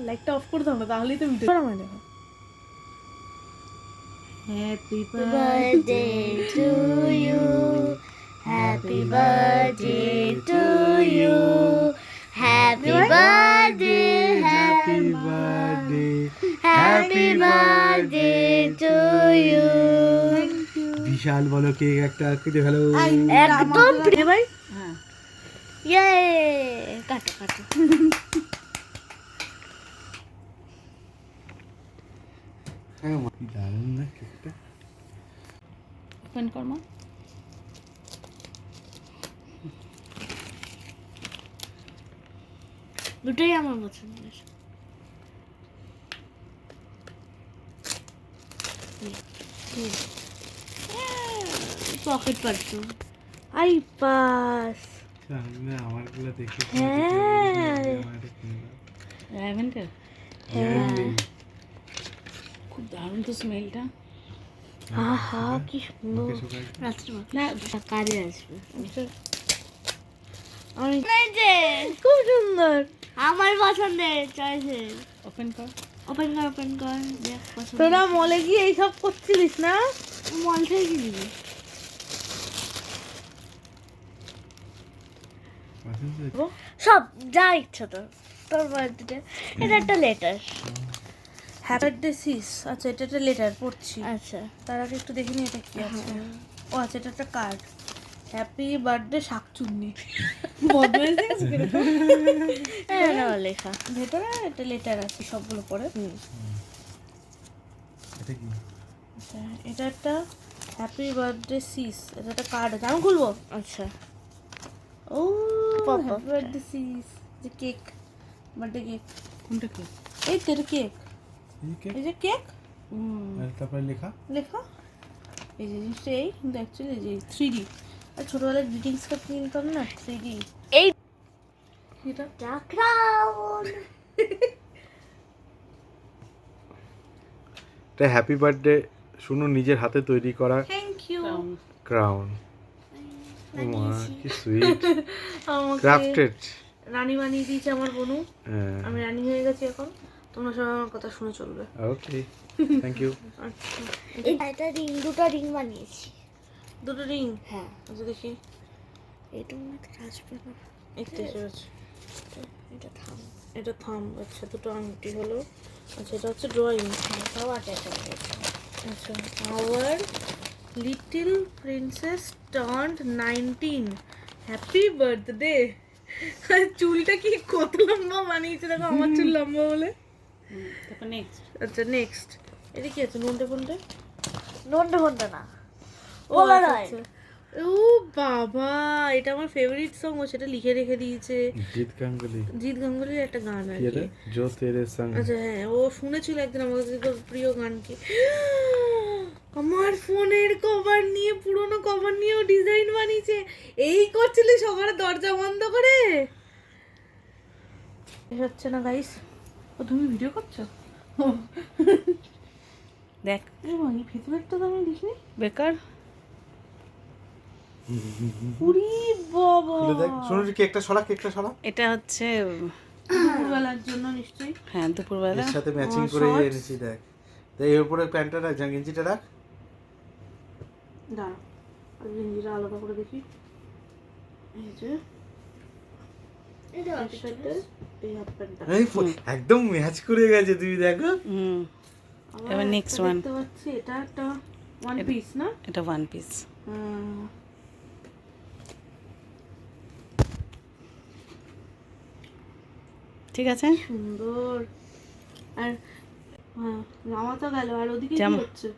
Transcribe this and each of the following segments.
লাইটটা অফ করতাম না তাহলেই তো video to you happy birthday to you happy birthday happy birthday happy you Bishal বলো কে একটা কেটে ভালো একদম ভাই। হ্যাঁ মা, দারুণ না কেকটা ওপেন কর মা দুটোই আমার পছন্দের। পকেট পারছ আই পাস। আমারগুলো দেখে হ্যাঁ। আমারটা কিনে দাও। Lavender Lavender। খুব দারুণ তো স্মেলটা আহা কি সুন্দর। না কাজে আসবে। খুব সুন্দর। আমার পছন্দের চয়েসের ওপেন কর। ওপেন কর ওপেন কর তোরা মলে গিয়ে এইসব করছিলিস না? মল থেকে কিনবি সব যা ইচ্ছা তোর। তোর বার্থডে এটা একটা লেটার হ্যাপি বার্থডে সিস আচ্ছা এটা একটা লেটার পড়ছি। আচ্ছা। তার আগে একটু দেখে নি এটা কি আছে। ও আচ্ছা এটা একটা কার্ড হ্যাপি বার্থডে শাকচুন্নি? হ্যাঁ লেখা। ভেতরে একটা লেটার আছে সবগুলো এটা কি? আচ্ছা এটা একটা হ্যাপি বার্থডে সিস এটা একটা কার্ড আছে। আমি খুলবো? আচ্ছা। ও হ্যাপি বার্থডে সিস যে কেক বার্থডে কেক কোনটা কেক এই তো এটা কেক এই কেক যে কেক তারপরে লেখা? লেখা? এই যে জিনিসটা এই কিন্তু অ্যাকচুয়ালি যে থ্রি ডি আর ছোটোবেলায় গ্রিটিংস কার্ড কিনতাম না থ্রি ডি এই এটা? এটা হ্যাপি বার্থডে শুনো নিজের হাতে তৈরি করা থ্যাংক ইউ ক্রাউন মা কি সুইট ক্রাফটেড রানী বানিয়ে দিয়েছে আমার বনু। হ্যাঁ। আমি রানী হয়ে গেছি এখন। তোমরা সবাই আমার কথা শুনে চলবে। ওকে থ্যাংক ইউ আচ্ছা। এটা রিং দুটো রিং বানিয়েছি। দুটো রিং? হ্যাঁ। আচ্ছা দেখি। এটা মনে হয় আসবে না গেছে। এটা থাম। এটা থাম আচ্ছা দুটো আংটি হলো। আচ্ছা এটা হচ্ছে ড্রয়িং সব আছে আচ্ছা our little princess turned nineteen happy birthday চুলটা কি কত লম্বা বানিয়েছে দেখো আমার চুল লম্বা বলে। তারপর নেক্সট আচ্ছা নেক্সট এটা কি আছে নন্টে ফন্টে নন্ডে ফন্ডে না। বলা আচ্ছা, নয়। আচ্ছা। ও বাবা এটা আমার ফেভারিট সং ও সেটা লিখে রেখে দিয়েছে। জিৎ গাঙ্গুলি। জিৎ গাঙ্গুলির একটা গান কি জো তেরে সঙ্গ। আচ্ছা হ্যাঁ ও শুনেছিল একদিন আমার কাছে প্রিয় গান কি আমার ফোনের কভার নিয়ে পুরনো কভার নিয়েও ডিজাইন বানিয়েছে। এই করছিলে সবার দরজা বন্ধ করে? হচ্ছে না গাইস ও তুমি ভিডিও করছ? দেখ। ভেতরেরটা তো আমি দেখিনি। বেকার। উরি বাবা। দেখ। শোনো কেকটা সরা কেকটা সরা। এটা হচ্ছে দুপুরবেলার জন্য নিশ্চয়ই। হ্যাঁ দুপুরবেলা। এর সাথে ম্যাচিং করে। এনেছি দেখ। দেখ এর উপরে প্যান্টটা রাখ যা গেঞ্জিটা রাখ। দাঁড়া আর গেঞ্জিটা আলাদা করে দেখি। এই যে এটা এর সাথে এই হাফ প্যান্টটা এই ফো- একদম ম্যাচ করে গেছে তুমি দেখো। হুম। এবার. দেখতে পাচ্ছি এটা একটা ওয়ান পিস না? এটা ওয়ান পিস ঠিক আছে? সুন্দর। আর হ্যাঁ জামা তো গেল আর ওদিকে কি হচ্ছে?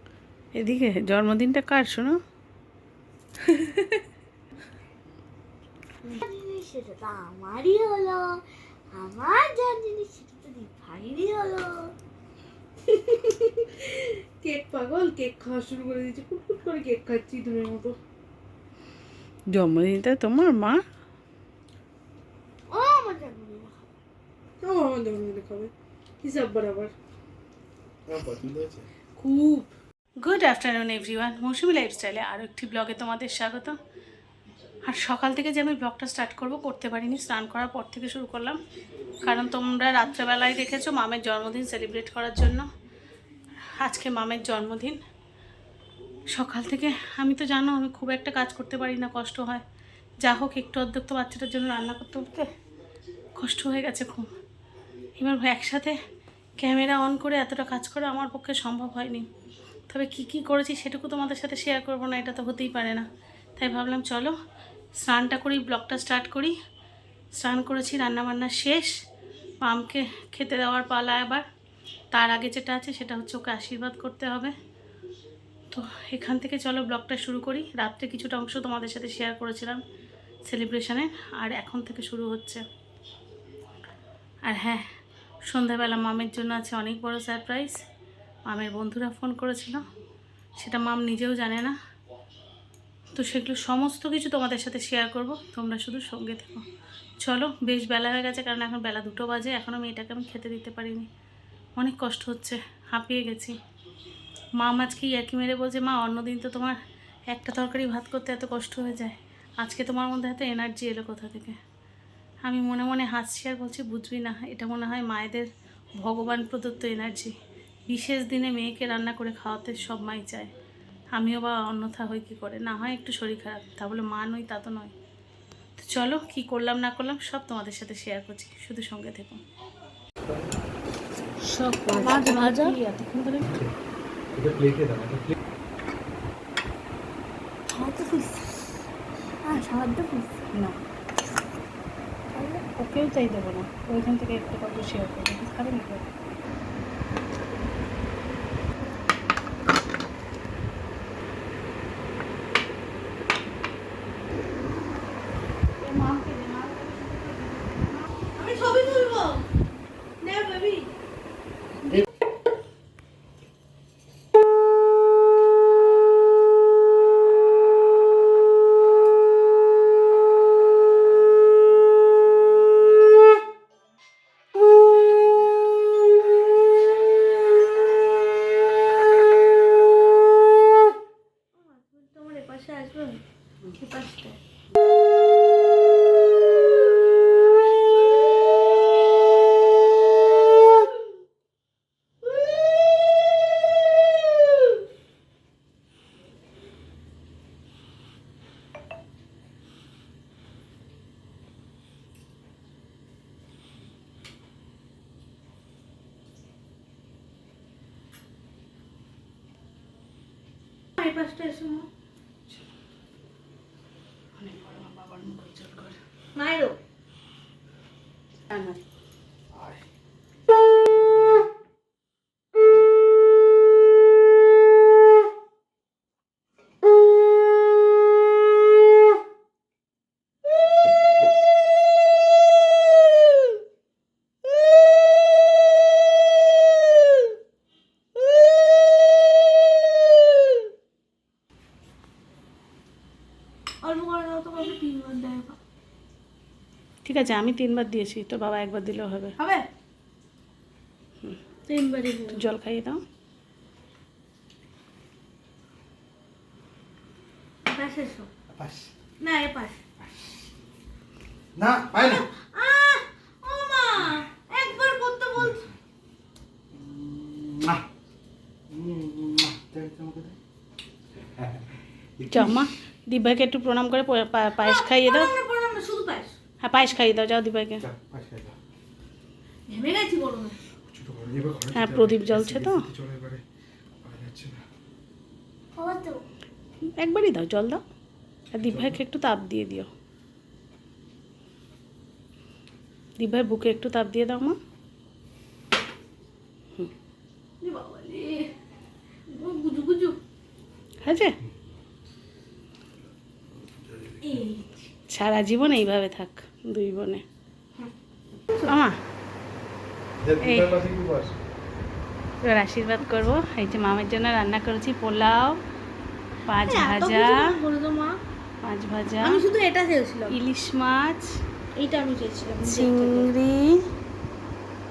এদিকে জন্মদিনটা কার শোনো? সেটা তো আমারই হলো। আমার যা জিনিস সেটা তো দীপাইরই হলো। কেক পাগল কেক খাওয়া শুরু করে দিয়েছে। কুটকুট করে কেক খাচ্ছি তুমি মতো। জন্মদিনটা তোমার মা? ও আমার জন্মদিন ও আমার জন্মদিনে খাবে। হিসাব বরাবর। খুব। গুড আফটারনুন এভরিওয়ান মৌসুমি লাইফস্টাইলে আরও একটি ব্লগে তোমাদের স্বাগত আর সকাল থেকে যে আমি ব্লগটা স্টার্ট করব, করতে পারিনি, স্নান করার পর থেকে শুরু করলাম। কারণ তোমরা রাত্রেবেলায় দেখেছ মামের জন্মদিন সেলিব্রেট করার জন্য। আজকে মামের জন্মদিন। সকাল থেকে, আমি তো জানো, আমি খুব একটা কাজ করতে পারি না, কষ্ট হয়। যা হোক, একটু অর্ধেক তো বাচ্চাটার জন্য রান্না করতে করতে কষ্ট হয়ে গেছে খুব। এবার একসাথে ক্যামেরা অন করে এতটা কাজ করা আমার পক্ষে সম্ভব হয়নি। তবে কি কি করেছি সেটুকু তোমাদের সাথে শেয়ার করব না, এটা তো হতেই পারে না। তাই ভাবলাম, চলো স্নানটা করি, ব্লগটা স্টার্ট করি। স্নান করেছি, রান্নাবান্না শেষ। মামকে খেতে দেওয়ার পালা এবার। তার আগে যেটা আছে সেটা হচ্ছে ওকে আশীর্বাদ করতে হবে। তো এখান থেকে চলো ব্লগটা শুরু করি। রাত্রে কিছুটা অংশ তোমাদের সাথে শেয়ার করেছিলাম সেলিব্রেশনের আর এখন থেকে শুরু হচ্ছে। আর হ্যাঁ সন্ধ্যাবেলা মামের জন্য আছে অনেক বড় সারপ্রাইজ মামের বন্ধুরা ফোন করেছিল। সেটা মাম নিজেও জানে না। তো সেগুলো সমস্ত কিছু তোমাদের সাথে শেয়ার করব। তোমরা শুধু সঙ্গে থেকো। চলো, বেশ বেলা হয়ে গেছে, কারণ এখন বেলা দুটো বাজে এখনও মেয়েটাকে আমি খেতে দিতে পারিনি। অনেক কষ্ট হচ্ছে, হাঁপিয়ে গেছি। মা আজকে ইয়ার্কি মেরে বলছে, মা, অন্যদিন তো তোমার একটা তরকারি ভাত করতে এত কষ্ট হয়ে যায়। আজকে তোমার মধ্যে এত এনার্জি এলো কোথা থেকে? আমি মনে মনে হাসছি আর বলছি, বুঝবি না, এটা মনে হয় মায়েদের ভগবান প্রদত্ত এনার্জি বিশেষ দিনে মেয়েকে রান্না করে খাওয়াতে সব মাই চায়। আমিও বা অন্যথা হই কী করে? না হয় একটু শরীর খারাপ। তা বলে মা নই তা তো নয়। তো চলো কী করলাম না করলাম সব তোমাদের সাথে শেয়ার করছি। শুধু সঙ্গে থেকো। সব মাছ ভাজা। এতক্ষণ ধরে প্লেটে দাও সাহায্য হ্যাঁ সাহায্য পিস না। ওকেও চাই দেবো না। ওইখান থেকে একটা কথা শেয়ার করব। খাবে না Master. আছে আমি তিনবার দিয়েছি তো বাবা একবার দিলেও হবে। হবে? তিনবারই জল খাইয়ে দাও। না এ পাশ না। পাই না দিব্যাকে একটু প্রণাম করে পায়েস খাইয়ে দাও। শুধু হ্যাঁ পায়েস খাইয়ে দাও যাও ঘরে হ্যাঁ, প্রদীপ। জ্বলছে তো। একবারই দাও জল দাও। আর দিব্যাকে একটু তাপ দিয়ে দিও। দিব্যার বুকে একটু তাপ দিয়ে দাও মা। হয়েছে? সারা জীবন এইভাবে থাক। দুই বোনে। এবার আশীর্বাদ করব। এই যে মামের জন্য রান্না করেছি পোলাও পাঁচ ভাজা। পাঁচ ভাজা। আমি শুধু এটা চেয়েছিলাম ইলিশ মাছ। এইটা আমি চেয়েছিলাম চিংড়ি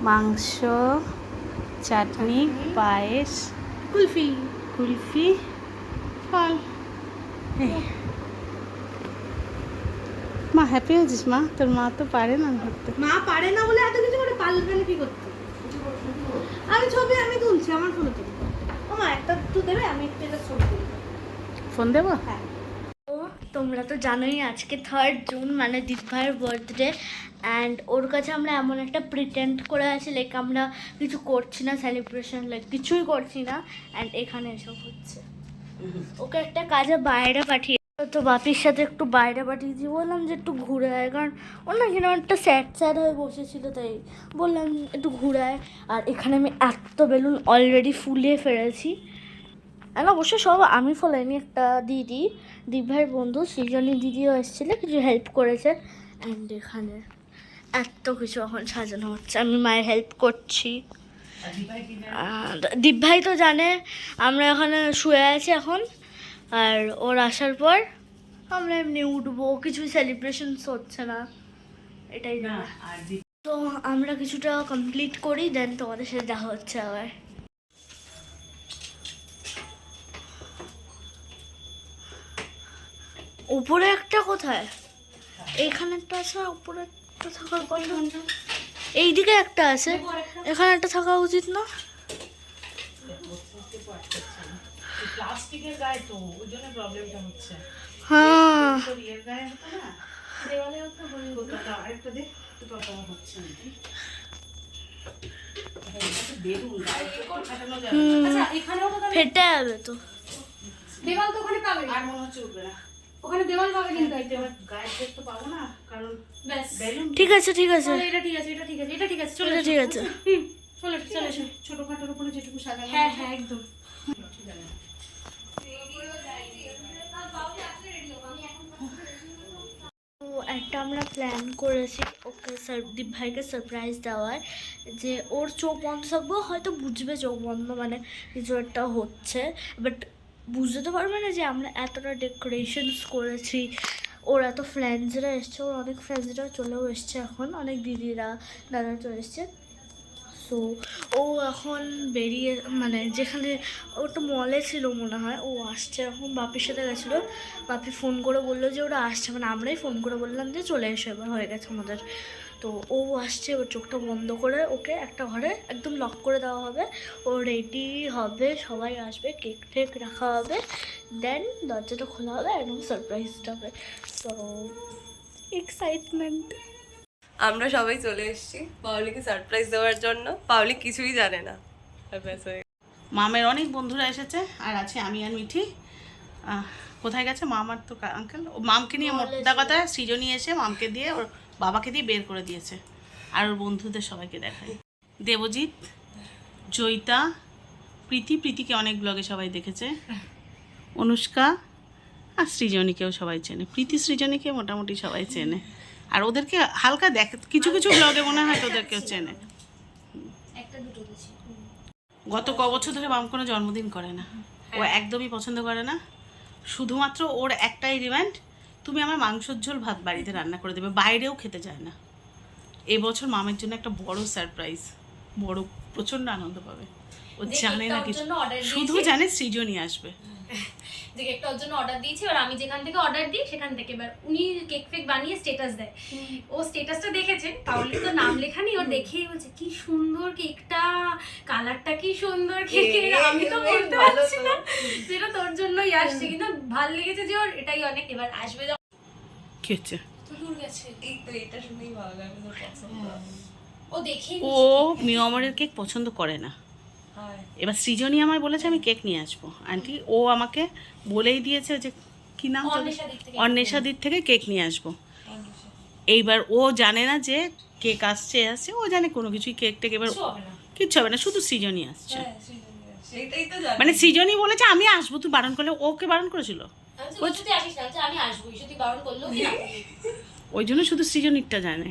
মাংস চাটনি পায়েস কুলফি। কুলফি। ফল। মা হ্যাপি হয়েছিস মা? তোর মা তো পারে না ধরতে মা পারে না বলে এত কিছু করে পারলে কি করতে? আমি ছবি আমি তুলছি আমার ফোনে তুলি ও মা একটা তুই দেবে আমি একটা এটা ছবি তুলি। ফোন দেবো? তো তোমরা তো জানোই আজকে থার্ড জুন মানে দিভাইয়ের বার্থডে অ্যান্ড ওর কাছে আমরা এমন একটা প্রিটেন্ড করে আছি লাইক আমরা কিছু করছি না সেলিব্রেশন লাইক কিছুই করছি না অ্যান্ড এখানে এসব হচ্ছে। ওকে একটা কাজে বাইরে পাঠিয়ে তো বাপির সাথে একটু বাইরে পাঠিয়েছি বললাম যে একটু ঘুরে আয় কারণ ও না কিনা একটা স্যাড স্যাড হয়ে বসেছিল তাই বললাম একটু ঘুরে আয়। আর এখানে আমি এত বেলুন অলরেডি ফুলিয়ে ফেলেছি। আর অবশ্য সব আমি ফলাইনি একটা দিদি দিভাইয়ের বন্ধু সৃজনী দিদিও এসেছিল কিছু হেল্প করেছে। অ্যান্ড এখানে এত কিছু এখন সাজানো হচ্ছে আমি মায়ের হেল্প করছি। আর দীপভাই তো জানে আমরা এখানে শুয়ে আছি এখন। আর ওর আসার পর আমরা এমনি উঠবো কিছু সেলিব্রেশনস হচ্ছে না। এটাই না তো আমরা কিছুটা কমপ্লিট করি দেন তোমাদের সাথে দেখা হচ্ছে আবার। উপরে একটা কোথায়? এখানে একটা আছে আর উপরে একটা থাকার কথা। এইদিকে একটা আছে। এখানে একটা থাকা উচিত না। প্লাস্টিকের গায়ে তো ওই জন্য প্রবলেমটা হচ্ছে। হ্যাঁ। ইয়ের গায়ে হতো না? দেওয়ালে হতো হতো আরেকটা দে। তো কথা হচ্ছে নাকি? বেলুন গায়ে তো ফাটানো যাবে না। আচ্ছা এখানেও তো ফেটে যাবে তো। দেওয়াল তো ওখানে পাবে। আর মনে হচ্ছে উঠবে না। ওখানে দেওয়াল পাবে কিন্তু একটা। গায়ের তো পাবো না কারণ ব্যাস। ঠিক আছে ঠিক আছে। এটা ঠিক আছে এটা ঠিক আছে এটা ঠিক আছে চলে ঠিক আছে। হুম চলে ছোটখাটোর উপরে যেটুকু সাজানো হ্যাঁ হ্যাঁ একদম তো একটা আমরা প্ল্যান করেছি ওকে দীপ ভাইকে সারপ্রাইজ দেওয়ার যে ওর চোখ বন্ধ থাকব হয়তো বুঝবে চোখ বন্ধ মানে কিছু একটা হচ্ছে বাট বুঝতে তো পারবে না যে আমরা এতটা ডেকোরেশনস করেছি, ওর এত ফ্রেন্ডসরা এসছে, ওর অনেক ফ্রেন্ডসরা চলেও এসছে এখন, অনেক দিদিরা দাদা চলে এসছে। সো ও এখন বেরিয়ে মানে যেখানে ও একটা মলে ছিল মনে হয়, ও আসছে এখন বাপির সাথে গেছিল। বাপি ফোন করে বলল যে ওরা আসছে মানে আমরাই ফোন করে বললাম যে চলে এসো এবার, হয়ে গেছে আমাদের। তো ও আসছে, ওর চোখটা বন্ধ করে ওকে একটা ঘরে একদম লক করে দেওয়া হবে। ও রেডি হবে, সবাই আসবে কেক টেক রাখা হবে দেন দরজাটা খোলা হবে, একদম সারপ্রাইজড হবে। সো এক্সাইটমেন্ট আমরা সবাই চলে এসেছি পাওলিকে সারপ্রাইজ দেওয়ার জন্য। পাওলি কিছুই জানে না। মামের অনেক বন্ধুরা এসেছে আর আছে আমি আর মিঠি। কোথায় গেছে? মামার তো আঙ্কেল ও মামকে নিয়ে মোটা কথা সৃজনী এসে মামকে দিয়ে ওর বাবাকে দিয়ে বের করে দিয়েছে। আর ওর বন্ধুদের সবাইকে দেখায়। দেবজিৎ জয়িতা প্রীতি প্রীতিকে অনেক ব্লগে সবাই দেখেছে। অনুষ্কা আর সৃজনীকেও সবাই চেনে। প্রীতি সৃজনীকে মোটামুটি সবাই চেনে। আর ওদেরকে হালকা দেখ কিছু কিছু ব্লগে মনে হয় তোদেরকেও চেনে। গত ক বছর ধরে মাম কোনো জন্মদিন করে না। ও একদমই পছন্দ করে না। শুধুমাত্র ওর একটাই ডিমান্ড তুমি আমার মাংসর ঝোল ভাত বাড়িতে রান্না করে দেবে বাইরেও খেতে চায় না। এবছর মামের জন্য একটা বড় সারপ্রাইজ বড় প্রচণ্ড আনন্দ পাবে। ও জানে না কিছু। শুধু জানে সৃজনী আসবে। যে কেকটা ওর জন্য অর্ডার দিয়েছি আর আমি যেখান থেকে অর্ডার দিই সেখান থেকে এবার উনি কেক ফেক বানিয়ে স্টেটাস দেয়। ও স্টেটাসটা দেখেছে তাহলে তো নাম লেখা নেই ও দেখেই বলছে কি সুন্দর কেকটা কালারটা কি সুন্দর কেকের আমি তো বলতে পারছি না। সেটা তোর জন্যই আসছে কিন্তু ভালো লেগেছে যে ওর এটাই অনেক। এবার আসবে যখন। কি হচ্ছে? দূর গেছে। এই তো এটা শুনেই ভালো লাগে পছন্দ। ও দেখেই ও মিয়মরের কেক পছন্দ করে না। হয় এবার সৃজনী আমায় বলেছে আমি কেক নিয়ে আসব। আন্টি ও আমাকে বলেই দিয়েছে যে কি নাম অন্বেষাদির থেকে। কেক নিয়ে আসব। এইবার ও জানে না যে কেক আসছে আসছে ও জানে কোনো কিছুই কেক টেক এবার কিচ্ছু হবে না। শুধু সৃজনী আসছে। জানি। মানে সৃজনী বলেছে আমি আসব তুই বারণ করলে ওকে বারণ করেছিল? ওই জন্য শুধু সৃজনীরটা জানে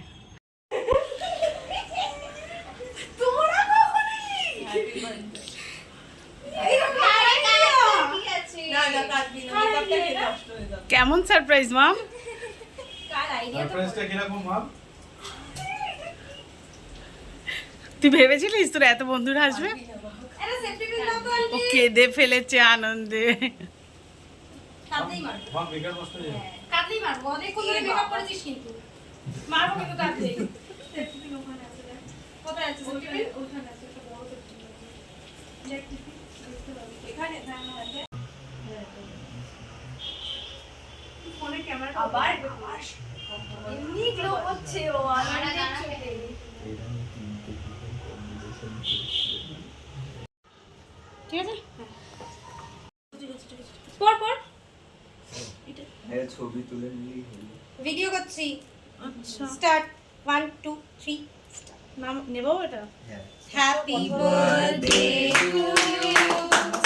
না না কাটবি না মেকআপটা খেয়ে নষ্ট হয়ে যাবে কেমন সারপ্রাইজ মাম তুই ভেবেছিলিস তোর এত বন্ধুরা আসবে? ও কেঁদে ফেলেছে আনন্দে। কাঁদতেই মারবে মাম বেকার নষ্ট হয়ে যাবে কাঁদতে কাঁদলেই মারবো অনেকক্ষণ ধরে মেকআপ করেছিস কিন্তু মারবো কিন্তু কাঁদলেই কোথায় আছে আবার এমনি গ্লো হচ্ছে ও ঠিক আছে? পর পর। ছবি তুলে নিলেই ভিডিও করছি। আচ্ছা। স্টার্ট। One two three. নাম নেব এটা? হ্যাঁ। হ্যাপি বার্থডে টু ইউ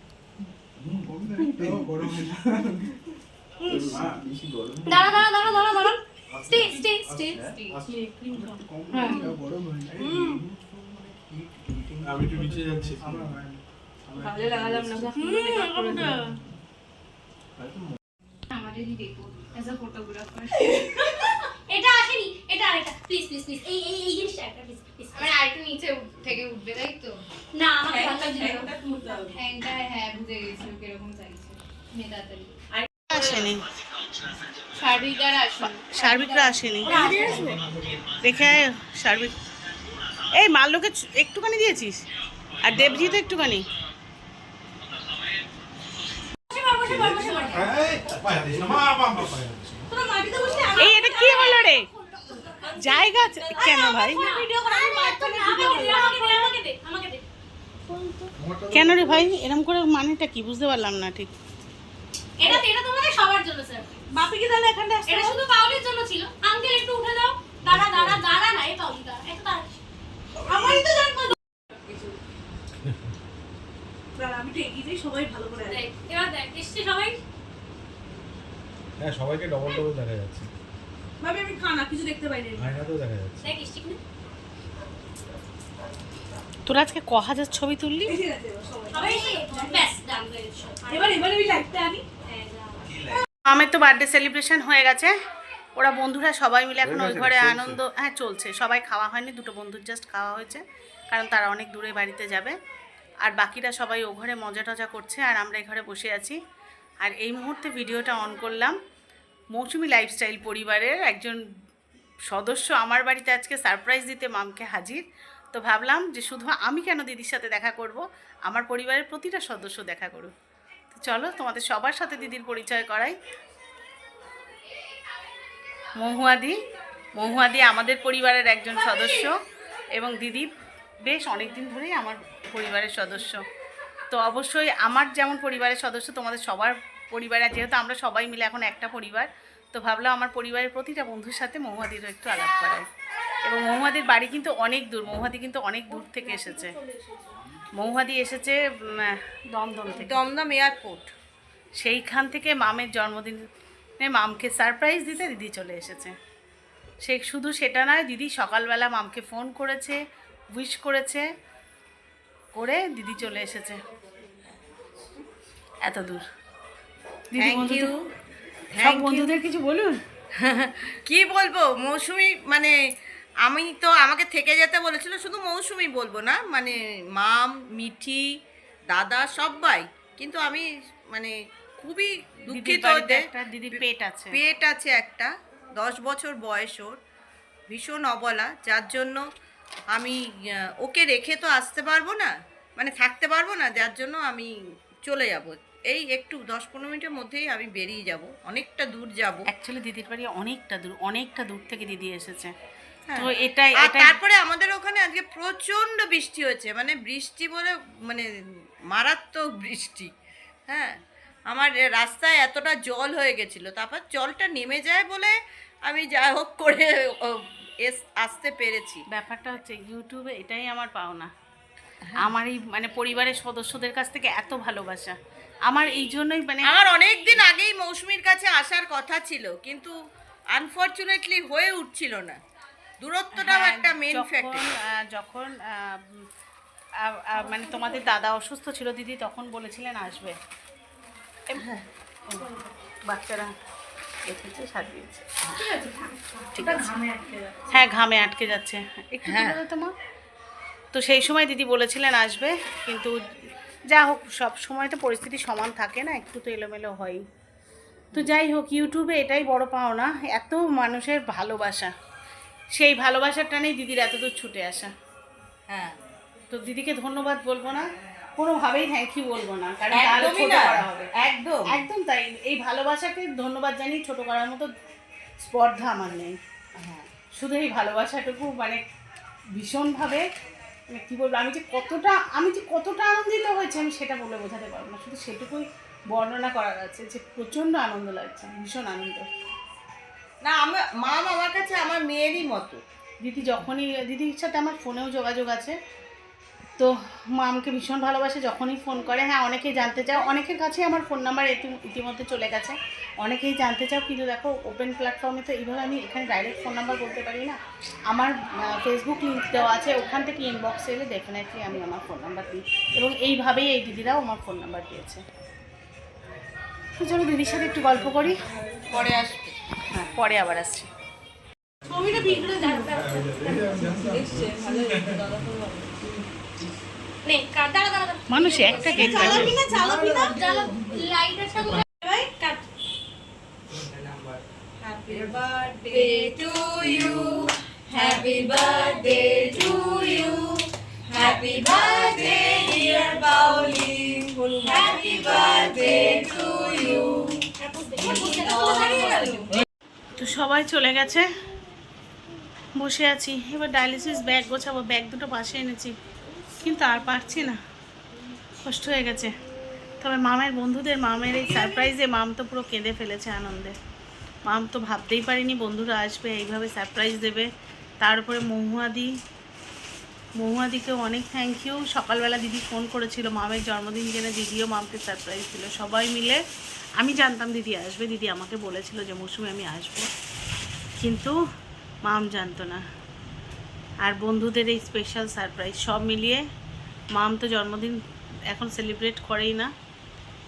দাঁড়া দাঁড়া দাঁড়া দাঁড়া দাঁড়া। স্টে স্টে স্টে আমি একটু নিচে যাচ্ছি এটা আসেনি এটা আরেকটা। প্লিজ প্লিজ প্লিজ এই এই এই জিনিসটা একটা প্লিজ আমার আরেকটু নিচে থেকে উঠবে তাই তো? না আমাকে ভালো লাগছে হ্যাংটা হ্যাঁ বুঝে গেছি কীরকম চাইছে মেয়ে আসেনি। সার্বিকরা আসেনি। দেখে সার্বিক। এই মাল্যকে একটুখানি দিয়েছিস? আর একটুখানি। মাটিতে বসলে আমি এই এটা কি হলো রে? জায়গা কেন ভাই? কেন রে ভাই? এরকম করে মানেটা কি? বুঝতে পারলাম না ঠিক। এটা এটা তোমাদের সবার জন্য স্যার বাপিকে তাহলে এখানটা এটা শুধু পাউলির জন্য ছিল। আঙ্কেল একটু উঠে দাও দাঁড়া দাঁড়া দাঁড়া না এই পাউলি দাঁড়া একটু দাঁড়া। আমারই তো জানব আমি তো এগিয়ে যাই সবাই ভালো করে দেখ এবার দেখ এসছে সবাই? হ্যাঁ সবাইকে ডবল ডবল দেখা যাচ্ছে। ভাবি আমি খানা কিছু দেখতে পাইনি আয়নাতেও দেখা যাচ্ছে। দেখ এসছে কিনা? তোরা আজকে ক হাজার ছবি তুললি? হয়ে হ্যাঁ। আমার তো বার্থডে সেলিব্রেশন হয়ে গেছে। ওরা বন্ধুরা সবাই মিলে এখন ওই ঘরে আনন্দ হ্যাঁ চলছে। সবাই খাওয়া হয়নি দুটো বন্ধুর জাস্ট খাওয়া হয়েছে। কারণ তারা অনেক দূরে বাড়িতে যাবে। আর বাকিরা সবাই ও ঘরে মজা টজা করছে। আর আমরা এই ঘরে বসে আছি। আর এই মুহূর্তে ভিডিওটা অন করলাম। মৌসুমি লাইফস্টাইল পরিবারের একজন সদস্য আমার বাড়িতে আজকে সারপ্রাইজ দিতে মামকে হাজির। তো ভাবলাম যে শুধু আমি কেন দিদির সাথে দেখা করব? আমার পরিবারের প্রতিটা সদস্য দেখা করুক। তো চলো তোমাদের সবার সাথে দিদির পরিচয় করাই। মহুয়াদি মহুয়াদি আমাদের পরিবারের একজন সদস্য এবং দিদি বেশ অনেক দিন ধরেই আমার পরিবারের সদস্য। তো অবশ্যই আমার যেমন পরিবারের সদস্য তোমাদের সবার পরিবারে যেহেতু আমরা সবাই মিলে এখন একটা পরিবার তো ভাবলাম আমার পরিবারের প্রতিটা বন্ধুর সাথে মহুয়াদিরও একটু আলাপ করাই। এবং মহুয়াদির বাড়ি কিন্তু অনেক দূর মহুয়াদি কিন্তু অনেক দূর থেকে এসেছে। মহুয়াদি এসেছে দমদম থেকে। দমদম এয়ারপোর্ট। সেইখান থেকে মামের জন্মদিনে মামকে সারপ্রাইজ দিতে দিদি চলে এসেছে। সে শুধু সেটা নয় দিদি সকালবেলা মামকে ফোন করেছে উইশ করেছে করে দিদি চলে এসেছে। এত দূর। থ্যাংক ইউ সব বন্ধুদের কিছু বলুন। কি বলব? মৌসুমি মানে আমি তো আমাকে থেকে যেতে বলেছিল শুধু মৌসুমি বলব না মানে মাম মিঠি দাদা সবাই কিন্তু আমি মানে খুবই দুঃখিত দিদির পেট আছে। পেট আছে একটা দশ বছর বয়স ওর। ভীষণ অবলা যার জন্য আমি ওকে রেখে তো আসতে পারব না মানে থাকতে পারব না যার জন্য আমি চলে যাব। এই একটু দশ পনেরো মিনিটের মধ্যেই আমি বেরিয়ে যাব। অনেকটা দূর যাব। অ্যাকচুয়ালি দিদির বাড়ি অনেকটা দূর অনেকটা দূর থেকে দিদি এসেছে। হ্যাঁ। তো এটাই তারপরে আমাদের ওখানে আজকে প্রচণ্ড বৃষ্টি হয়েছে। মানে বৃষ্টি বলে মানে মারাত্মক বৃষ্টি। হ্যাঁ। আমার রাস্তায় এতটা জল হয়ে গেছিল। তারপর জলটা নেমে যায় বলে আমি যা হোক করে আসতে পেরেছি। ব্যাপারটা হচ্ছে ইউটিউবে এটাই আমার পাওনা। আমার এই মানে পরিবারের সদস্যদের কাছ থেকে এত ভালোবাসা। আমার এই জন্যই মানে আমার অনেক দিন আগেই মৌসুমীর কাছে আসার কথা ছিল কিন্তু আনফরচুনেটলি হয়ে উঠছিল না। দূরত্বটাও হ্যাঁ, একটা মেন ফ্যাক্টর যখন মানে তোমাদের দাদা অসুস্থ ছিল দিদি তখন বলেছিলেন আসবে। বাচ্চারা দেখেছে সাজিয়েছে। ঠিক আছে। হ্যাঁ ঘামে আটকে যাচ্ছে। একটু হ্যাঁ। তো সেই সময় দিদি বলেছিলেন আসবে কিন্তু যা হোক সব সময় তো পরিস্থিতি সমান থাকে না একটু তো এলোমেলো হয় তো যাই হোক ইউটিউবে এটাই বড় পাওনা এত মানুষের ভালোবাসা। সেই ভালোবাসার টানেই দিদির এতদূর ছুটে আসা। হ্যাঁ তো দিদিকে ধন্যবাদ বলব না কোনোভাবেই থ্যাংক ইউ বলব না কারণ তাহলে ছোট করা হবে। একদম। একদম তাই এই ভালোবাসাকে ধন্যবাদ জানিয়ে ছোট করার মতো স্পর্ধা আমার নেই। হ্যাঁ। শুধু এই ভালোবাসাটুকু মানে ভীষণভাবে কী বলব আমি যে কতটা আমি যে কতটা আনন্দিত হয়েছি আমি সেটা বলে বোঝাতে পারব না। শুধু সেটুকুই বর্ণনা করা যাচ্ছে যে প্রচণ্ড আনন্দ লাগছে ভীষণ আনন্দ। না আমার মা আমার কাছে আমার মেয়েরই মতো। দিদি যখনই দিদির সাথে আমার ফোনেও যোগাযোগ আছে। তো মা আমাকে ভীষণ ভালোবাসে যখনই ফোন করে হ্যাঁ অনেকেই জানতে চাও অনেকের কাছে আমার ফোন নাম্বার ইতিমধ্যে চলে গেছে। অনেকেই জানতে চাও কিন্তু দেখো ওপেন প্ল্যাটফর্মে তো এইভাবে আমি এখানে ডাইরেক্ট ফোন নাম্বার বলতে পারি না। আমার ফেসবুক লিঙ্ক দেওয়া আছে ওখান থেকে ইনবক্সে এলে ডেফিনেটলি আমি আমার ফোন নাম্বার দিই। এবং এইভাবেই এই দিদিরাও আমার ফোন নাম্বার দিয়েছে। তো চলো দিদির সাথে একটু গল্প করি। পরে আসবে। হ্যাঁ পরে আবার আসছি। কাট দাঁড়া দাঁড়া দাঁড়া। মানুষ একটা কেক কাটে। চালাবি না চালা লাইটারটা কোথায় ভাই কাট। তো সবাই চলে গেছে। বসে আছি। এবার ডায়ালিসিস ব্যাগ গোছাবো ব্যাগ দুটো পাশে এনেছি। কিন্তু আর পারছি না। কষ্ট হয়ে গেছে। তবে মামের বন্ধুদের, মামের এই সারপ্রাইজে মাম তো পুরো কেঁদে ফেলেছে আনন্দে। মাম তো ভাবতেই পারিনি বন্ধুরা আসবে, এইভাবে সারপ্রাইজ দেবে। তার উপরে মহুয়াদি, মহুয়াদিকেও অনেক থ্যাংক ইউ সকালবেলা দিদি ফোন করেছিল, মামের জন্মদিন জেনে দিদিও মামকে সারপ্রাইজ দিল। সবাই মিলে, আমি জানতাম দিদি আসবে, দিদি আমাকে বলেছিল যে মৌসুমে আমি আসব। কিন্তু মাম জানতো না। আর বন্ধুদের এই স্পেশাল সারপ্রাইজ সব মিলিয়ে মাম তো জন্মদিন এখন সেলিব্রেট করেই না।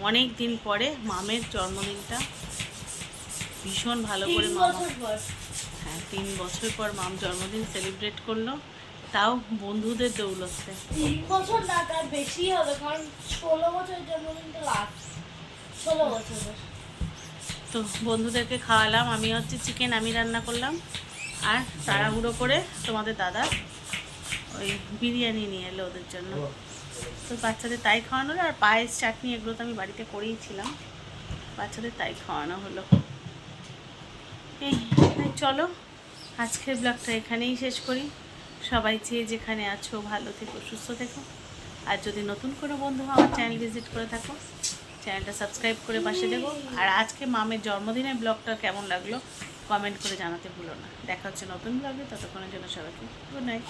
অনেক দিন পরে মামের জন্মদিনটা। ভীষণ ভালো করে মামা হ্যাঁ তিন বছর পর মাম জন্মদিন সেলিব্রেট করল। তাও বন্ধুদের দৌলতে। তিন বছর না তার বেশি হবে কারণ ষোলো বছর জন্মদিন লাস্ট ষোলো বছরের তো বন্ধুদেরকে খাওয়ালাম আমি হচ্ছে চিকেন আমি রান্না করলাম। আর তাড়াহুড়ো করে তোমাদের দাদা ওই বিরিয়ানি নিয়ে এলো ওদের জন্য। তো বাচ্চাদের তাই খাওয়ানো হলো আর পায়েস চাটনি এগুলো তো আমি বাড়িতে করেইছিলাম। বাচ্চাদের তাই খাওয়ানো হলো। এই চলো আজকের ব্লগটা এখানেই শেষ করি। সবাই চেয়ে যেখানে আছো ভালো থেকো সুস্থ থেকো। আর যদি নতুন কোনো বন্ধু আমার চ্যানেল ভিজিট করে থাকো। চ্যানেলটা সাবস্ক্রাইব করে পাশে দেবো আর আজকে মামের জন্মদিনের ব্লগটা কেমন লাগল? কমেন্ট করে জানাতে ভুলো না। দেখা হচ্ছে নতুন ব্লগে ততক্ষণের জন্য সবাইকে গুড নাইট